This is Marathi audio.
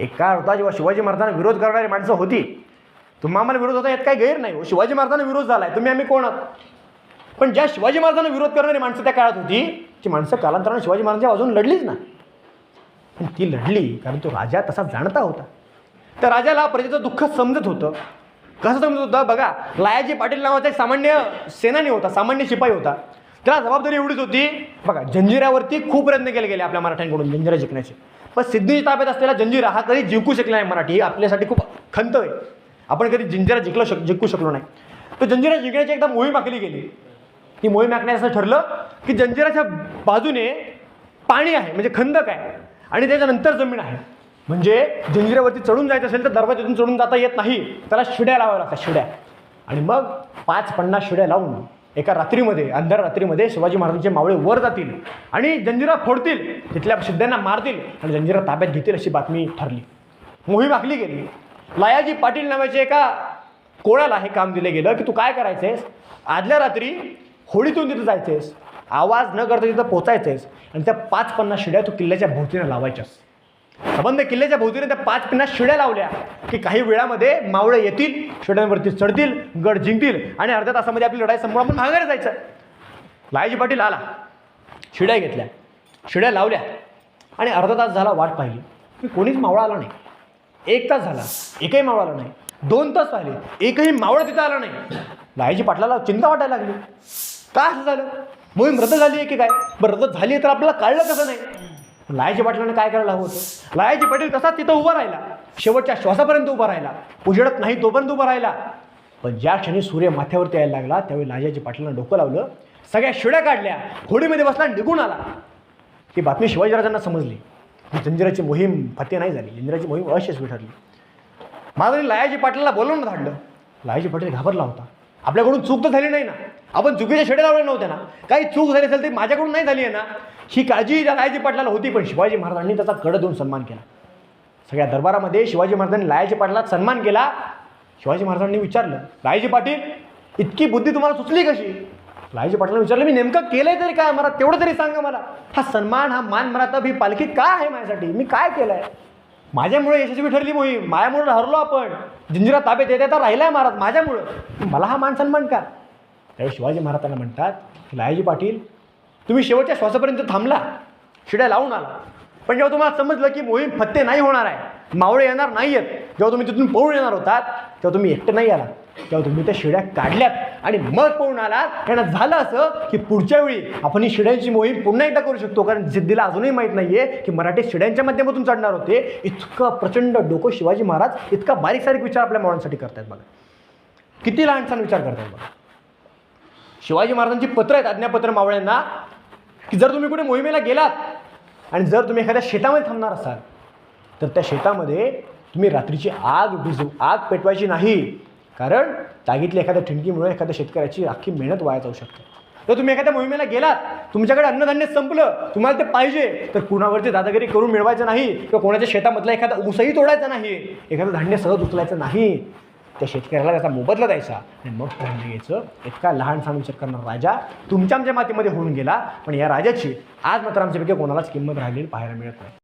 एक काळ होता जेव्हा शिवाजी महाराजांना विरोध करणारी माणसं होती तुम्हा आम्हाला विरोध होता यात काही गैर नाही हो. शिवाजी महाराजांना विरोध झाला आहे तुम्ही आम्ही कोण आहात? पण ज्या शिवाजी महाराजांना विरोध करणारी माणसं त्या काळात होती ती माणसं कालांतराने शिवाजी महाराजांच्या बाजून लढलीच ना. पण ती लढली कारण तो राजा तसा जाणता होता. तर राजाला प्रजेचं दुःख समजत होतं. कसं समजत होतं? बघा लायाजी पाटील नावाचा एक सामान्य सेनानी होता सामान्य शिपाई होता. त्याला जबाबदारी एवढीच होती. बघा जंजिऱ्यावरती खूप प्रयत्न केले गेले आपल्या मराठ्यांकडून जंजिरा जिंकण्याचे. पण सिद्धीच्या ताब्यात असलेला जंजिरा हा कधी जिंकू शकला नाही मराठी ही आपल्यासाठी खूप खंत आहे. आपण कधी जंजिरा जिंकलो शक जिंकू शकलो नाही. तो जंजिरा जिंकण्याची एकदा मोहीम आखली गेली. ती मोहीम आखण्याचं असं ठरलं की जंजिराच्या बाजूने पाणी आहे म्हणजे खंदक आहे आणि त्याच्यानंतर जमीन आहे. म्हणजे जंजिऱ्यावरती चढून जायचं असेल तर दरवाजातून चढून जाता येत नाही. त्याला शिड्या लावाव्या लागतात शिड्या. आणि मग पाच पन्नास शिड्या लावून एका रात्रीमध्ये अंधार रात्रीमध्ये शिवाजी महाराजांचे मावळे वर जातील आणि जंजिरा फोडतील तिथल्या शिद्ध्यांना मारतील आणि जंजिरा ताब्यात घेतील अशी बातमी ठरली. मोहीम आखली गेली. लायाजी पाटील नावाचे एका कोळ्याला हे काम दिलं गेलं की तू काय करायचं आहेस आदल्या रात्री होडीतून तिथं जायचेस. आवाज न करता तिथं पोचायचेस आणि त्या पाच पन्नास शिड्या तू किल्ल्याच्या भोवतीनं लावायच्यास. संबंध किल्ल्याच्या भोवतीने त्या पाच पिन्ना शिड्या लावल्या की काही वेळामध्ये मावळे येतील शिड्यांवरती चढतील गड जिंकतील आणि अर्ध्या तासामध्ये आपली लढाई संपूर्ण आपण माघारी जायचं. लायजी पाटील आला. शिड्या घेतल्या. शिड्या लावल्या. आणि अर्धा तास झाला वाट पाहिली. की कोणीच मावळा आला नाही. एक तास झाला. एकही मावळा आला नाही. दोन तास पाहिले. एकही मावळा तिथं आला नाही. लायजी पाटलाला चिंता वाटायला लागली. का असं झालं? मोहीम रद्द झाली आहे की काय? बरं रद्द झाली तर आपल्याला कळलं कसं नाही? लायाजी पाटलाने काय करायला हवं होतं? लायाजी पाटील कसा तिथं उभा राहिला? शेवटच्या श्वासापर्यंत उभा राहिला. उजडत नाही तोपर्यंत उभा राहिला. पण ज्या क्षणी सूर्य माथ्यावरती यायला लागला त्यावेळी लाजाजी पाटलानं डोकं लावलं. सगळ्या शिड्या काढल्या. होडीमध्ये बसला आणि निघून आला. ही बातमी शिवाजीराजांना समजली. ही जंजिराची मोहीम फते नाही झाली. जंजिराची मोहीम अयशस्वी ठरली. माझं लायाजी पाटलाला बोलवून धाडलं. लायाजी पाटील घाबरला होता. आपल्याकडून चूक तर झाली नाही ना. आपण चुकीच्या शेडे लावले नव्हते ना. काही चूक झाली असेल ती माझ्याकडून नाही झाली आहे ना. ही काळजी त्या लायाजी पाटलाला होती पण शिवाजी महाराजांनी त्याचा कड देऊन सन्मान केला. सगळ्या दरबारामध्ये शिवाजी महाराजांनी लायाजी पाटलात सन्मान केला. शिवाजी महाराजांनी विचारलं लायाजी पाटील इतकी बुद्धी तुम्हाला सुचली कशी? लायाजी पाटलांनी विचारलं मी नेमकं केलंय तरी काय? मला तेवढं तरी सांगा मला. हा सन्मान हा मान मरातब ही पालखी का आहे माझ्यासाठी? मी काय केलं आहे माझ्यामुळे यशस्वी ठरली मोहीम. माझ्यामुळं हरलो आपण. जिंजिरा ताब्यात येत राहिला राहिलाय महाराज माझ्यामुळं. मला हा मान सन्मान का त्यावेळी शिवाजी महाराजांना म्हणतात लायाजी पाटील तुम्ही शेवटच्या श्वासापर्यंत थांबला. शिड्या लावून आला. पण जेव्हा तुम्हाला समजलं की मोहीम फत्ते नाही होणार आहे मावळे येणार नाही आहेत जेव्हा तुम्ही तिथून पळून येणार होतात तेव्हा तुम्ही एकटं नाही आला तेव्हा तुम्ही त्या शिड्या काढल्यात आणि मग पळून आलात त्यांना झालं असं की पुढच्या वेळी आपण ही शिड्यांची मोहीम पुन्हा एकदा करू शकतो. कारण जिद्दीला अजूनही माहीत नाही आहे की मराठी शिड्यांच्या माध्यमातून चढणार होते. इतकं प्रचंड डोकं शिवाजी महाराज इतका बारीक सारीक विचार आपल्या मुलांसाठी करतायत बघा. किती लहान छान विचार करतायत बघा. शिवाजी महाराजांची पत्र आहेत आज्ञापत्र मावळ्यांना की जर तुम्ही कुठे मोहिमेला गेलात आणि जर तुम्ही एखाद्या शेतामध्ये थांबणार असाल तर त्या शेतामध्ये तुम्ही रात्रीची आग भिजू आग पेटवायची नाही. कारण तागीतल्या एखाद्या ठिणकीमुळे एखाद्या शेतकऱ्याची अख्खी मेहनत वाया जाऊ शकते. तर तुम्ही एखाद्या मोहिमेला गेलात तुमच्याकडे अन्नधान्य संपलं तुम्हाला ते पाहिजे तर कुणावरती दादागिरी करून मिळवायचं नाही किंवा कोणाच्या शेतामधला एखादा ऊसही तोडायचा नाही एखादं धान्य सहज उचलायचं नाही त्या शेतकऱ्याला त्याचा मोबदला द्यायचा आणि मग धान्य घ्यायचं. इतका लहान विचार करणारा राजा तुमच्या आमच्या मातीमध्ये होऊन गेला पण या राजाची आज मात्र आमच्यापैकी कोणालाच किंमत राहिलेली पाहायला मिळत नाही.